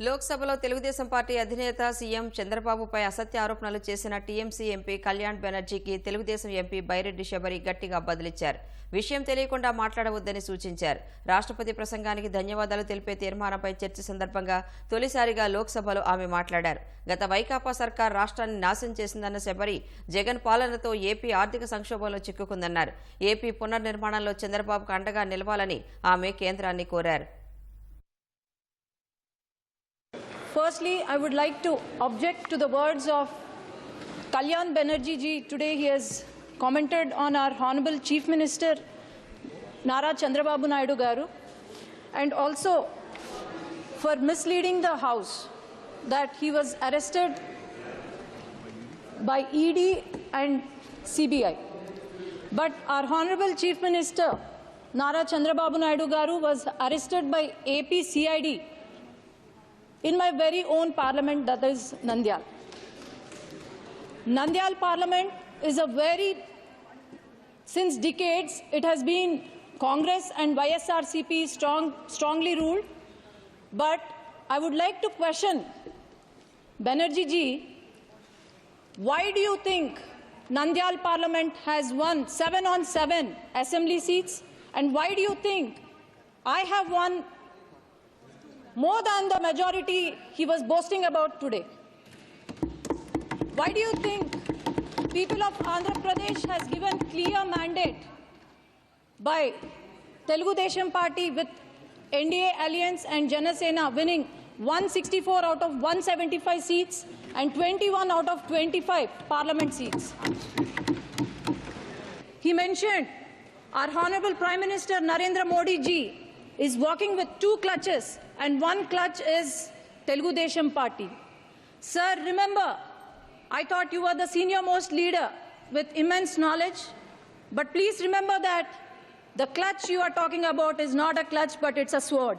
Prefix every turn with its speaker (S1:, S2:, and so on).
S1: లోక్సభలో తెలుగుదేశం పార్టీ అధినేత సీఎం చంద్రబాబుపై అసత్య ఆరోపణలు చేసిన టీఎంసీ ఎంపీ కళ్యాణ్ బెనర్జీకి తెలుగుదేశం ఎంపీ బైరెడ్డి శబరి గట్టిగా బదిలిచ్చారు. విషయం తెలియకుండా మాట్లాడవద్దని సూచించారు. రాష్ట్రపతి ప్రసంగానికి ధన్యవాదాలు తెలిపే తీర్మానంపై చర్చ సందర్భంగా తొలిసారిగా లోక్సభలో ఆమె మాట్లాడారు. గత వైకాపా సర్కార్ రాష్ట్రాన్ని నాశనం చేసిందన్న శబరి జగన్ పాలనతో ఏపీ ఆర్థిక సంక్షోభంలో చిక్కుకుందన్నారు. ఏపీ పునర్నిర్మాణంలో చంద్రబాబుకు అండగా నిలవాలని ఆమె కేంద్రాన్ని కోరారు.
S2: Firstly, I would like to object to the words of Kalyan Banerjee ji. Today he has commented on our Honorable Chief Minister Nara Chandrababu Naidu Garu and also for misleading the House that he was arrested by ED and CBI. But our Honorable Chief Minister Nara Chandrababu Naidu Garu was arrested by AP CID in my very own parliament, that is Nandyal. Nandyal parliament is a very, since decades, it has been Congress and YSRCP strong, strongly ruled. But I would like to question Banerjee ji, why do you think Nandyal parliament has won seven on seven assembly seats? And why do you think I have won more than the majority he was boasting about today. Why do you think people of Andhra Pradesh has given clear mandate by Telugu Desam party with NDA alliance and Janasena winning 164 out of 175 seats and 21 out of 25 parliament seats. He mentioned our Honorable Prime Minister Narendra Modi ji is walking with two clutches, and one clutch is Telugu Desam Party. Sir, remember, I thought you were the senior most leader with immense knowledge, but please remember that the clutch you are talking about is not a clutch, but it's a sword.